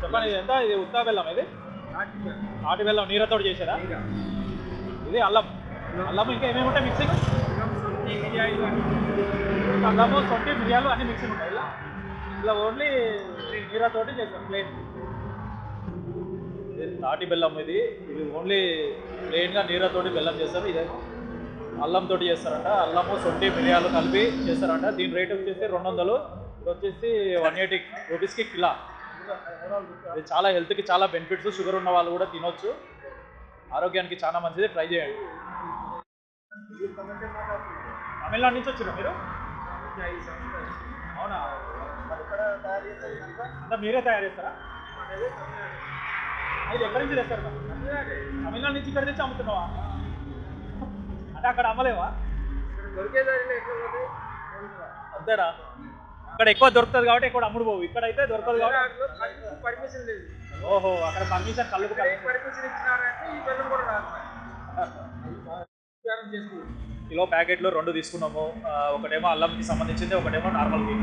చెప్పండి ఇది ఎంత ఇది ఉత్తా బెల్లం ఇది? నాటి బెల్లం నీరతో చేసారా ఇది అల్లం. అల్లము ఇంకా ఏమేమి ఉంటాయి మిక్సింగ్ అల్లము సొంటి మిరియాలు అన్ని మిక్సింగ్ ఉంటాయి ఇలా. ఇలా ఓన్లీ నీరతోటి చేసాం ప్లేన్ ఇది నాటి బెల్లం ఇది. ఇది ఓన్లీ ప్లెయిన్గా నీరతోటి బెల్లం చేస్తారు. ఇదే అల్లంతో చేస్తారంట. అల్లము సొంటి మిరియాలు కలిపి చేస్తారంట. దీని రేట్ వచ్చేసి రెండు వందలు. ఇది వచ్చేసి వన్ ఎయిటీ రూపీస్కి కిలా. ఇది చాలా హెల్త్కి చాలా బెనిఫిట్స్ షుగర్ ఉన్న వాళ్ళు కూడా తినొచ్చు. ఆరోగ్యానికి చాలా మంచిది ట్రై చేయండి. తమిళనాడు నుంచి వచ్చారు మీరు? అవునా? అంతా మీరే తయారు చేస్తారా? అది ఎక్కడి నుంచి తెస్తారు? తమిళనాడు నుంచి ఇక్కడ తెచ్చి అమ్ముతున్నావా? అంటే అక్కడ అమ్మలేవా? అంతేనా? అక్కడ ఎక్కువ దొరుకుతుంది కాబట్టి ఇక్కడ అమ్ముడు పోవు. ఇక్కడ అయితే దొరకదు కాబట్టి. పర్మిషన్ లేదు ఓహో అక్కడ పర్మిషన్ కళ్ళు పర్మిషన్ ఇచ్చినారంటే ఈ బెల్లం కూడా రాదు కిలో ప్యాకెట్లు రెండు తీసుకున్నాము. ఒకటేమో అల్లంకి సంబంధించింది ఒకటేమో నార్మల్కి.